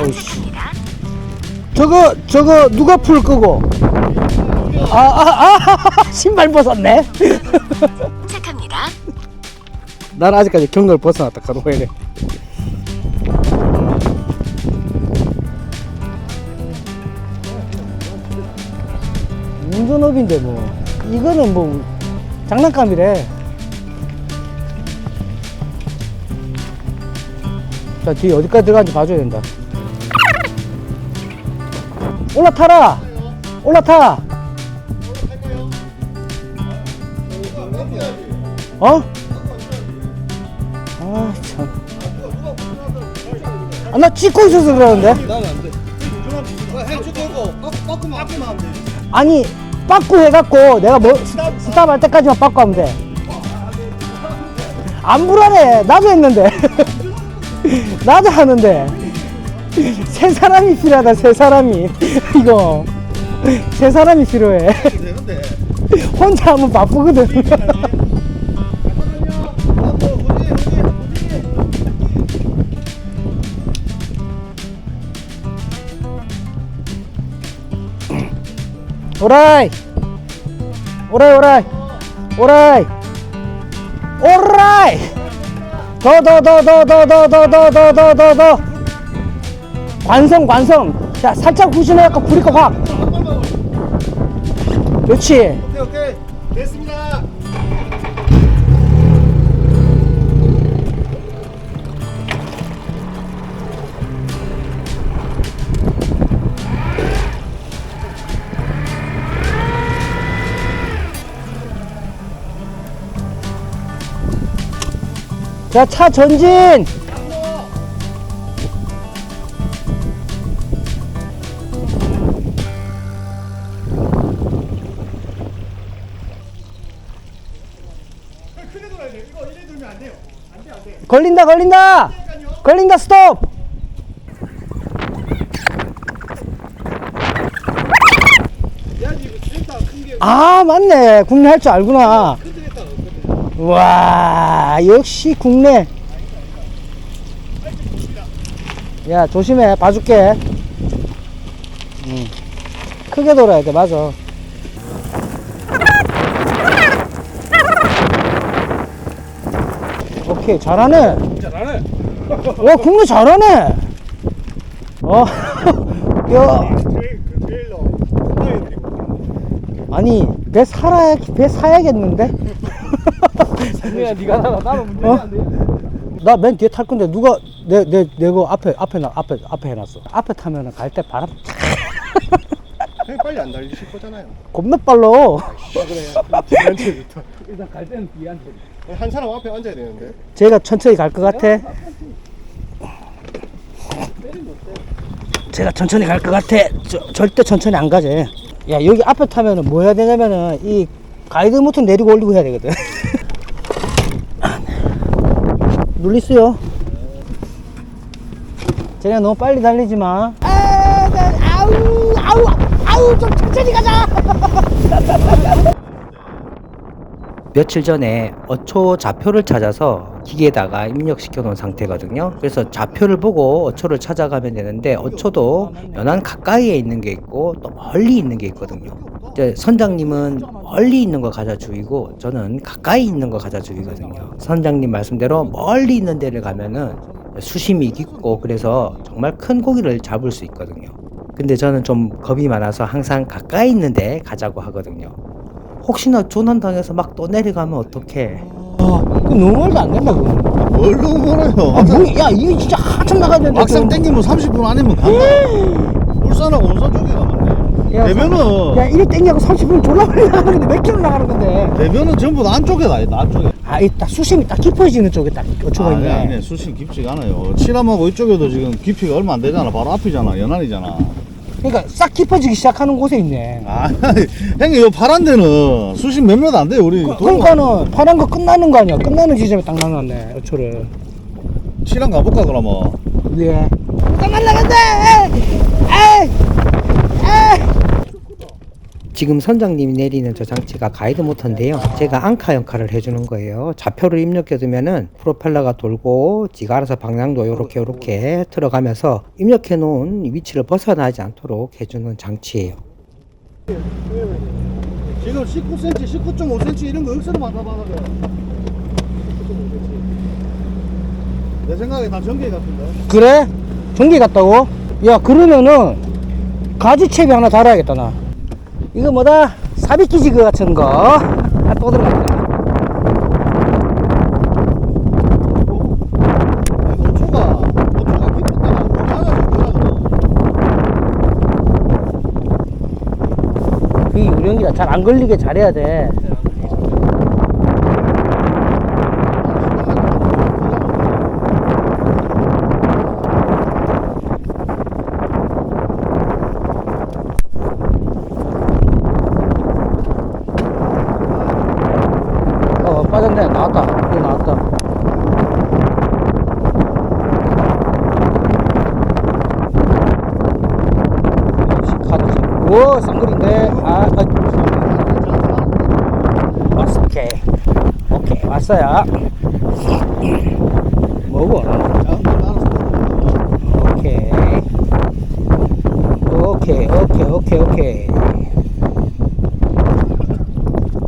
어이씨. 저거 저거 누가 풀 끄고? 아아 아, 신발 벗었네. 착합니다. 난 아직까지 경로를 벗어났다 가로회를. 운전업인데 뭐 이거는 뭐 장난감이래. 자 뒤에 어디까지 들어가는지 봐줘야 된다. 올라타라. 올라타. 어? 아, 참. 아, 나 찍고 있어서 그러는데? 아니, 빠꾸 해갖고 내가 뭐, 스- 스탑 할 때까지만 빠꾸 하면 돼. 안 불안해. 나도 했는데. 나도 하는데. 세 사람이 필요하다, 세 사람이. 이거. 세 사람이 필요해. 혼자 하면 바쁘거든. 오라이 오라이 오라이 오라이 오라이 더 더 더 더 더 더 더 더 더 더 더더 관성 관성. 자 살짝 후진해갖고 브리커 확. 그렇지. 오케이 오케이. 됐습니다. 자차 전진 걸린다 걸린다! 걸린다 스톱! 아 맞네. 국내 할 줄 알구나. 와 역시 국내. 야 조심해. 봐줄게. 응. 크게 돌아야 돼. 맞아 오케이 잘하네 잘하네. 와 국내 잘하네 어 야, 드리고. 아니 배 살아야 배 사야겠는데 그냥 네가 나가 나는 문제가 어? 안 돼. 나맨 뒤에 탈 건데 누가 내 내 내거 앞에 앞에 나 앞에 앞에 해놨어. 앞에 타면은 갈 때 바람 형 빨리 안 달리실 거잖아요. 겁나 빨로. 아 그래. 뒤한테부터. 일단 갈 때는 뒤한테. 한 사람 앞에 앉아야 되는데. 제가 천천히 갈 것 같아. 제가 천천히 갈 것 같아. 저, 절대 천천히 안 가지. 야 여기 앞에 타면은 뭐 해야 되냐면은 이 가이드 모터 내리고 올리고 해야 되거든. 눌리스요. 쟤네 너무 빨리 달리지 마. 아, 나, 아우, 아우, 아우, 좀 천천히 가자. 며칠 전에 어초 좌표를 찾아서 기계에다가 입력시켜 놓은 상태거든요. 그래서 좌표를 보고 어초를 찾아가면 되는데 어초도 연안 가까이에 있는 게 있고 또 멀리 있는 게 있거든요. 이제 선장님은 멀리 있는 거 가자 주의고 저는 가까이 있는 거 가자 주의거든요. 선장님 말씀대로 멀리 있는 데를 가면은 수심이 깊고 그래서 정말 큰 고기를 잡을 수 있거든요. 근데 저는 좀 겁이 많아서 항상 가까이 있는 데 가자고 하거든요. 혹시나 조난당해서 막 또 내려가면 어떡해. 아, 그 너무 멀도 안 된다, 그거. 뭘 너무 멀어요. 아, 뭐, 야, 이게 진짜 한참 나가야 되는데. 막상 좀- 땡기면 30분 안이면 간다. 울산하고 온산 쪽에 가면 야, 돼. 대면은 야, 이리 땡겨고 30분 졸라 멀리 나가는 건데 몇 킬로 나가는 건데. 대면은 전부 다 안쪽에 나 있다. 안쪽에. 아, 이딱 수심이 딱 깊어지는 쪽에 딱 어초가 아니 있네. 아니 수심 깊지가 않아요. 칠함하고 이쪽에도 지금 깊이가 얼마 안 되잖아. 바로 앞이잖아. 연안이잖아. 그러니까 싹 깊어지기 시작하는 곳에 있네. 아 형님 요 파란 데는 수심 몇 몇 안 돼요. 우리 그, 그러니까는 파란 거 끝나는 거 아니야. 끝나는 지점에 딱 나갔네, 어초를. 칠함 가볼까 그러면. 예. 잠깐 나간다! 에이! 에이! 에이! 지금 선장님이 내리는 저 장치가 가이드 모터인데요. 제가 앙카 역할을 해주는 거예요. 좌표를 입력해두면은 프로펠러가 돌고 지가 알아서 방향도 요렇게 요렇게 들어가면서 입력해 놓은 위치를 벗어나지 않도록 해주는 장치예요. 지금 19cm, 19.5cm 이런 거 억수로 많다 바닥에. 내 생각에 다 전개 같은데. 그래? 전기 같다고? 야 그러면은 가지채비 하나 달아야겠다 나 이거 뭐다? 사비끼지 그 같은 거. 아, 또 들어갔다 그 유령기라 잘 안 걸리게 잘해야 돼 어 빠졌네 나왔다 이거 나왔다 역시 카드지 우와 쌍글인데 아, 아 왔어 오케이 왔어요 뭐고? 오케이. 오케이 오케이 오케이 오케이.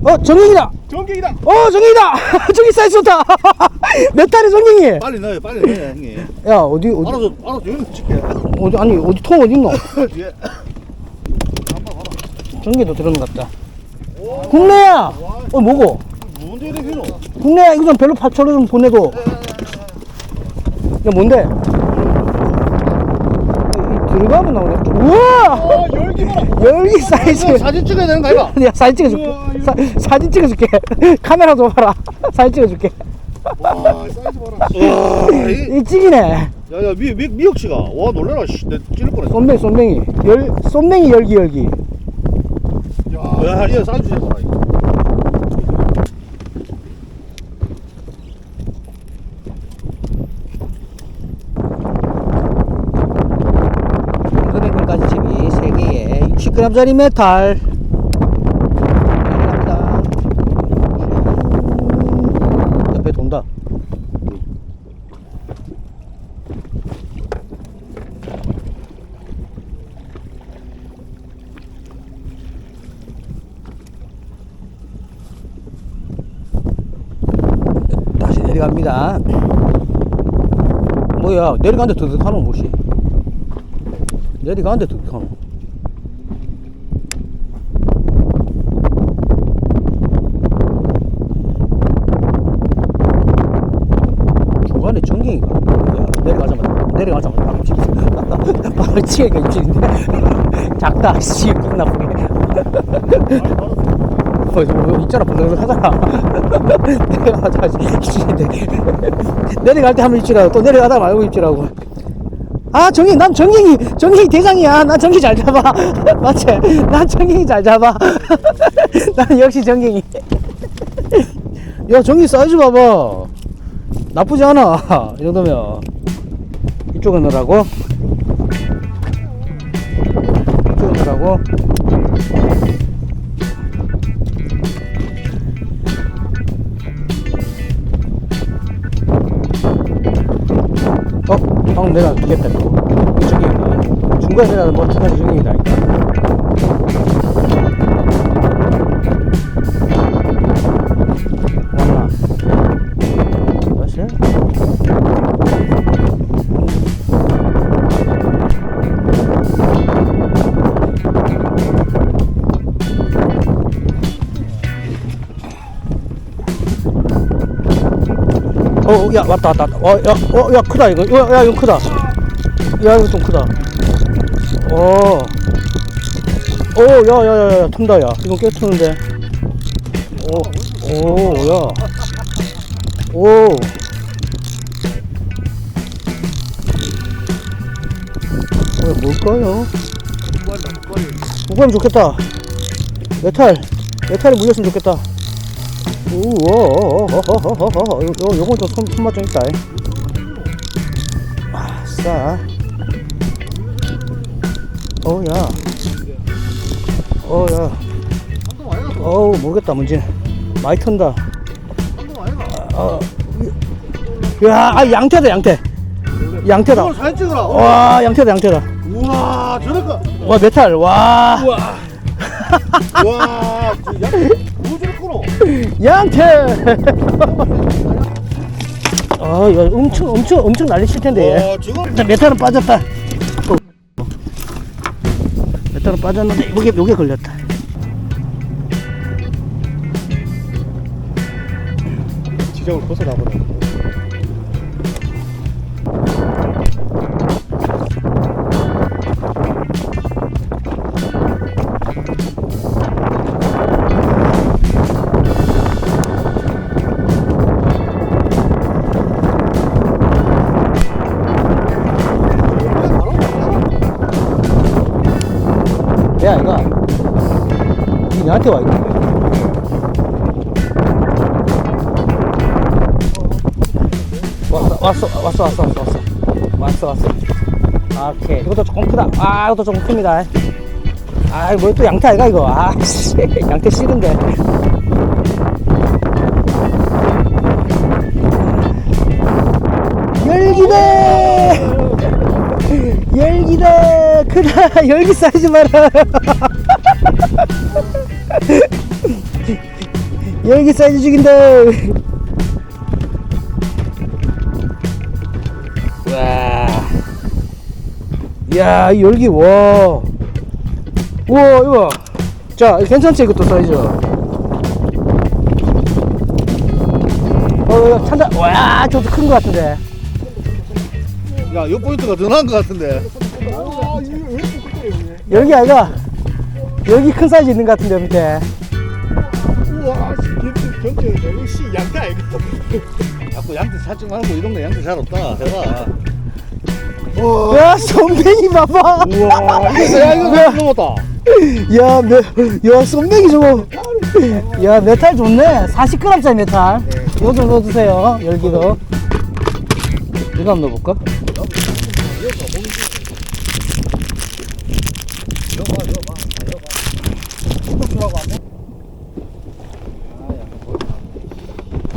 어 정경이다! 전기이다. 어 정경이다! 정경 사이즈 좋다! 몇 달에 정경이? 빨리 넣어요, 빨리 넣어요, 형님. 야 어디 어디? 알아서, 알아서 여기 찍게. 어디 아니 어디 통 어디 있노? 뒤에. 전기도 들어오는 것 같다. 국내야! 어 뭐고? 국내야 이거 좀 별로 파초로 좀 보내도 야 뭔데 이- 들어가면 나오네 우와 어, 열기 봐라. 열기 사이즈 사진 찍어야 되는 거 아이가? 야 사진 찍어줄게 사, 사진 찍어줄게 카메라 줘봐라 사진 찍어줄게 와, 사이즈 봐라. 와, 이, 이 찌기네 야, 야, 미, 미, 미역씨가. 와, 놀래라, 씨. 내 찔릴 뻔했어. 쏨뱅이 쏨뱅이 열 쏨뱅이 열기 열기 야, 이거 사진 주세요, 이거. 금액물까지 집이 3개에 60g짜리 메탈. 내려갑니다 옆에 돈다. 다시 내려갑니다. 뭐야 내려가는데 드득하노 뭐시 내려가는데 드득하노 중간에 전갱이가 야, 찍혔어 바로 치니까 입질인데. 작다. 씨 기분 나쁘게. 어, 있잖아. 번쩍번쩍하잖아. 내려가자마자 입질인데 내려갈 때 하면 입질하고. 또 내려가다 말고 입질하고. 아 정희 난 정희 정희 대장이야. 난 정희 잘 잡아. 맞지? 난 정희 잘 잡아. 난 역시 정희 야 정희 사이즈 봐봐. 나쁘지 않아. 이 정도면 이쪽에 넣으라고. 이쪽에 넣으라고. 어? 방금 내가 이겼다. 이거 저기 중간에 내가 뭐 착한 중이다 야, 왔다, 왔다. 왔다. 어, 야, 어, 야, 크다, 이거. 야, 야, 이거 크다. 야, 이거 좀 크다. 어. 오, 야, 야, 야, 야, 튼다, 야. 이거 꽤 트는데. 오, 오, 야. 오. 어, 뭘까요? 무관이 좋겠다. 메탈. 메탈이 물렸으면 좋겠다. 우와, 요, 요, 요건 좀 손, 손맛 좀 있다. 아싸. 어, 야. 어, 야. 어우 모르겠다 문제는 많이 턴다 어, 야 아, 양태다 양태 양태다 이걸 사진 찍어라. 와 양태다 양태다 우와, 저럴까? 와 메탈 와 와, 저 양, 뭐. 양태 아 이거 엄청 엄청 엄청 난리 칠 텐데 저거 일단 메탈은 빠졌다 어. 메탈은 빠졌는데 요게 요게 걸렸다 지정을 벗어나 버려. 야 이거. 이 나한테 와 있네 왔어 왔어 왔어 왔어 왔어 왔어. 왔어 왔어. 오케이. 이것도 조금 크다. 아 이것도 조금 큽니다. 아이 뭐또 양태 아이가 이거? 아 씨, 양태 싫은데 크다 열기 사이즈 봐라 열기 사이즈 죽인다 와 야, 이 열기, 와. 우와, 이거. 자, 괜찮지, 이것도 사이즈. 어, 찬다. 와, 저도 큰 것 같은데. 야, 요 포인트가 더 나은 것 같은데. 열기 아이가? 열기 큰 사이즈 있는 것 같은데, 밑에. 우와, 씨, 저거 씨 양태 아이가. 자꾸 양태 사지 말고 이런 거 양태 잘 없다. 해봐. 야, 손뱅이 봐봐. 우와, 이거 야 이거 왜 넘었다. 야, 메, 야, 쏨뱅이 저거. 야, 메탈 좋네. 40g짜리 메탈. 이거 좀 넣어주세요. 열기도. 이거 한번 넣어볼까?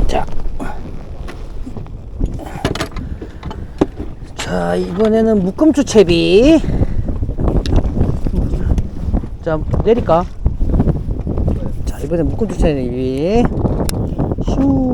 자. 자, 이번에는 묶음주 채비. 자 내릴까? 자 이번에 묶음주 채비. 슈.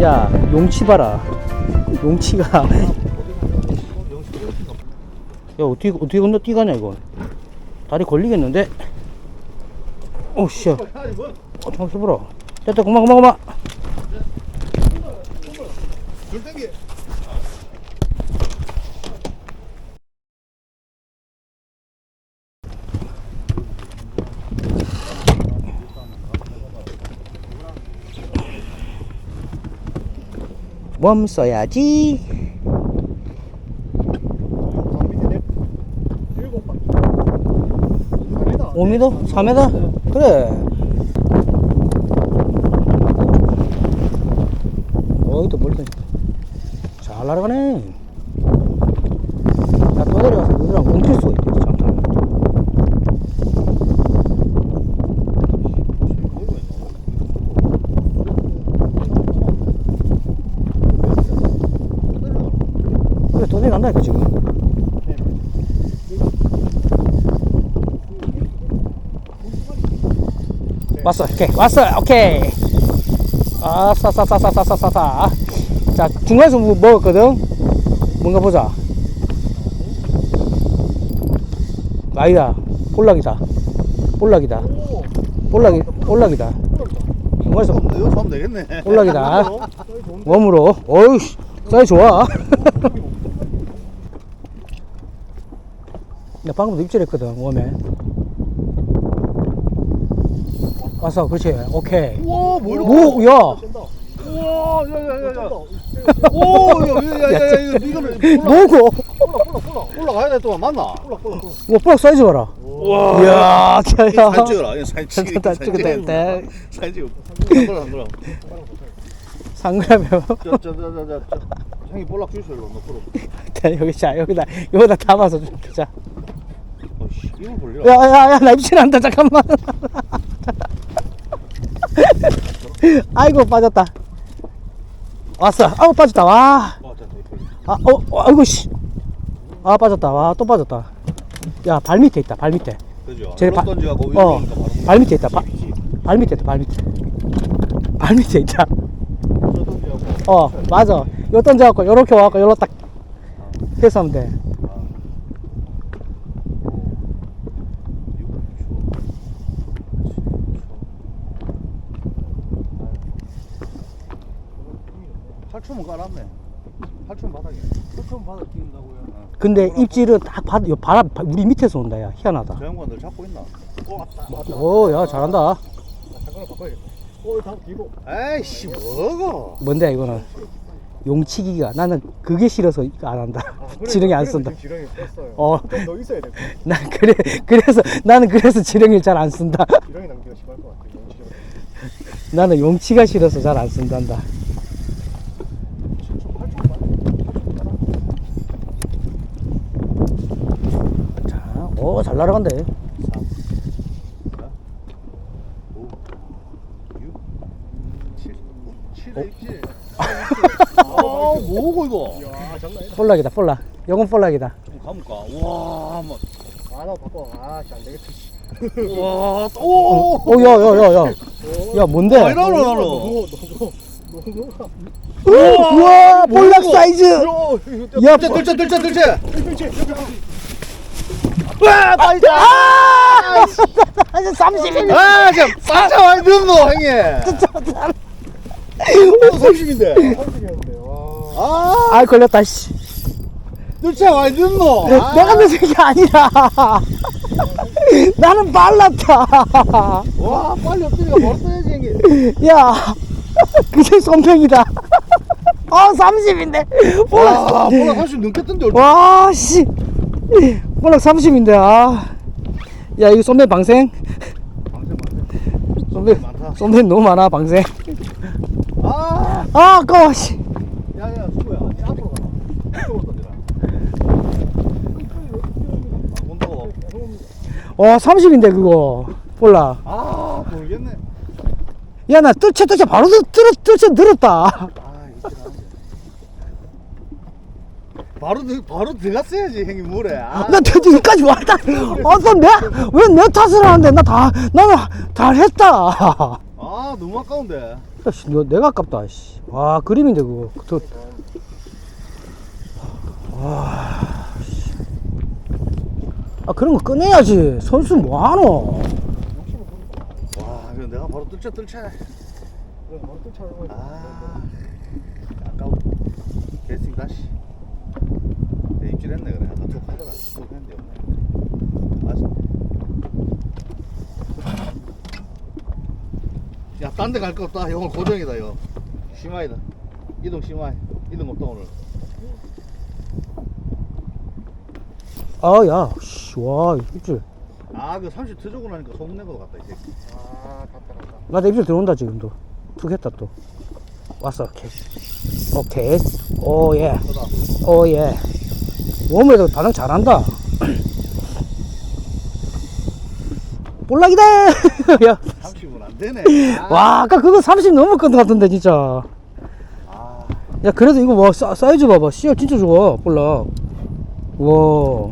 야 용치 봐라. 용치가. 야 어떻게 어떻게 건너 뛰가냐 이거. 다리 걸리겠는데? 오씨 어 잠깐 써보라. 됐다 그만 줄 땡기. 멈 써야지 일곱 바퀴. 3m. 5m? 4m? 그래 어이또 멀리 잘 날아가네 야또 내려가서 너희랑 뭉칠 수가 있대 잠깐 내려간다니까 지금 왔어 오케이 왔어 오케이 아, 싸싸싸싸싸싸싸. 자, 중간에서 뭐 먹었거든? 뭔가 보자. 아니다. 볼락이다. 볼락이다. 볼락이, 볼락이다. 중간에서 이거 사면 되겠네. 볼락이다. 웜으로. 어휴, 사이 좋아. 나 방금도 입질했거든, 웜에. 왔어, 그렇지. 오케이. 와, 뭐 이렇게. 뭐, 야. 와, 야, 야, 야, 야. 오, 야, 야, 야, 야, 이거, 이거를. 뭐고? 올라가야 돼, 또 맞나? 와, 사이즈 봐라. 와. 이야, 사진 야. 찍어라. 이거 사진 찍어. 사진 찍어. 안안 저, 저, 저. 형이 볼락 주셔, 이거 넣고. 여기 자 여기다 여기다 담아서 좀 자. 벌려. 야야야 나 입질한다 잠깐만. 아이고 빠졌다. 왔어. 아우 빠졌다. 와. 어, 됐다, 이거. 아, 어, 어, 아이고 씨. 아 빠졌다. 와 또 빠졌다. 야 발 밑에 있다. 발 밑에. 그죠? 쟤 바- 던지하고 어, 발 밑에 있다. 바-. 발 밑에 있다. 발 밑에. 발 밑에 있다. 어 맞아. 요 던져갖고 요렇게 와갖고 요로 딱 해서 하면 돼. 팔춤은 깔았네. 팔춤 바닥에. 처음 받아 끼는다고요? 근데 입질은 딱 받, 요 바람 우리 밑에서 온다. 야 희한하다. 저 양반들 잡고 있나? 오, 야 잘한다. 잠깐만 바꿔야겠다. 어, 다 뒤로. 에이씨, 뭐고? 뭔데 이거는 용치기가 나는 그게 싫어서 안 한다. 아, 그래, 지렁이 안 쓴다. 지렁이 뺐어요. 어. 좀더 있어야 돼. 난 그래 그래서 나는 그래서 지렁이를 잘 안 쓴다. 지렁이 낭비가 심할 것 같아. 지렁이. 나는 용치가 싫어서 잘 안 쓴단다. 자, 오, 잘 날아간대. 5, 6, 7. 7에 있지? 아, 뭐고 이거? 야, 장난 아니다. 볼락이다, 볼락. 요건 볼락이다. 좀 감을까? 와, 한번. 아, 나 바꿔. 아, 씨, 안 되겠다. 씨. 와, 또- 오! 오, 야, 야, 야, 야. 야, 뭔데? 아, 이러노, 이러노. 너무, 너무, 너무. 우와, 볼락 사이즈. 야, 들째, 들째, 들째, 들째. 와, 나이스. 아! 30인. 아, 지금 쌍차 많이 넣노, 형님. 또 30인데. 삼식이었는데, 와. 아, 아, 걸렸다, 씨. 많이 넣노. 내- 내가 늦은 게 아니라. 나는 빨랐다. 와, 빨리 엎드려. 떠야지, 형님. 야, 그게 손팽이다. 아, 30인데. 와, 몰라, 30 넘겠던데. 얼마. 와, 씨. 볼락 30인데, 아. 야, 이거 손팽 방생? 방생, 방생. 손팽, 많다. 손팽 너무 많아, 방생. 아, 아, 아까워, 씨. 야, 야, 수고야. 니 앞으로 가. 이쪽으로 던져라. 아, 본다고. 와, 30인데, 그거. 볼락. 아, 모르겠네. 야, 나 뜰채, 뜰채 바로 뜰, 뜰채 들었다. 아, 이거 지나가네. 바로 들- 바로 들어갔어야지 형님 물에. 아, 나 여기까지 왔다. 아, 너내왜내 탓을 하는데 나 다 나는 다 했다. 아 너무 아까운데. 야, 씨, 너 내가 아깝다. 씨. 와 그림인데 그거. 저, 와. 씨. 아 그런 거 꺼내야지. 선수 뭐 하노? 와, 이거 내가 바로 차는 거. 아, 아까워. 캐스팅 다시. 내 입질했네 그래. 아까 툭 하다가 툭 했는데 없네. 아쉽. 야, 딴 데 갈 거 없다. 이건 고정이다 이거. 심화이다. 이동 심화. 이동 없다 오늘. 아 야, 씨, 와 입질. 아, 그 30 터져고 나니까 소문낸 거 같다, 이 새끼. 아, 갔다, 갔다. 나도 입질 들어온다 지금도. 툭 했다 또. 왔어. 오케이. 오케이. 오 예. 크다. 오 예. 웜에도 반응 잘한다. 볼락이다. 야. 30은 안 되네. 아, 와 아까 그거 30 넘었던 것 같은데 진짜 아, 야 그래도 이거 뭐 사, 사이즈 봐봐 씨알 진짜 좋아 볼락 와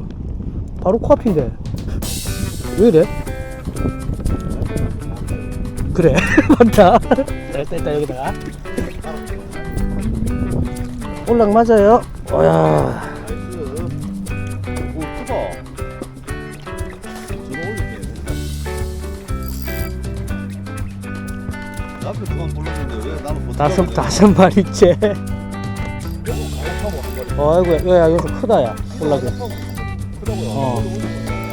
바로 코앞인데 왜 이래? 그래 맞다 됐다, 됐다, 여기다가. 올락 맞아요. 어야. 앞에 그만 불렀는데 왜 나는 못 다섯, 들어가냐? 다섯 마리째. 어이구, 야, 여기서 크다, 야. 크다고요. 어.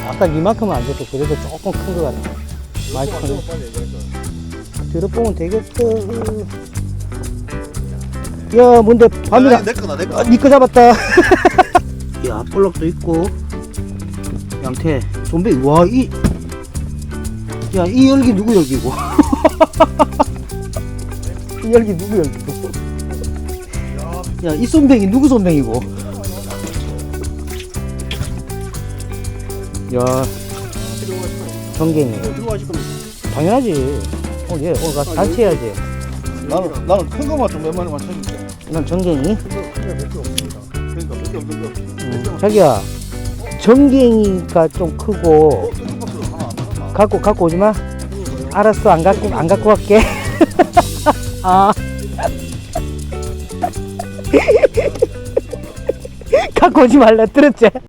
아까 이만큼은 안 줬고, 그래도 조금 큰 거 같네. 많이 크네. 들어보면 되겠어. 야, 뭔데, 밤이라. 내 거다 내 거. 아, 니거 잡았다. 야, 볼락도 있고. 양태, 좀비, 와, 이. 야, 이 열기 누구 열기고? 이 열기 누구 열기고? 야, 이 손뱅이 누구 손뱅이고? 야. 들어가실 겁니다. 당연하지. 어, 얘, 오늘 가서 단체 해야지. 나는 나는 큰 거만 좀 몇 마리만 챙길게. 난 정갱이. 그냥 몇개 없습니다. 그러니까 몇개 없는 거. 음, 자기야, 정갱이가 좀 크고, 어, 하나 안? 갖고 갖고 오지 마. 알았어, 안 갖고 안 갖고 갈게. 아. 갖고 오지 말라 들었지?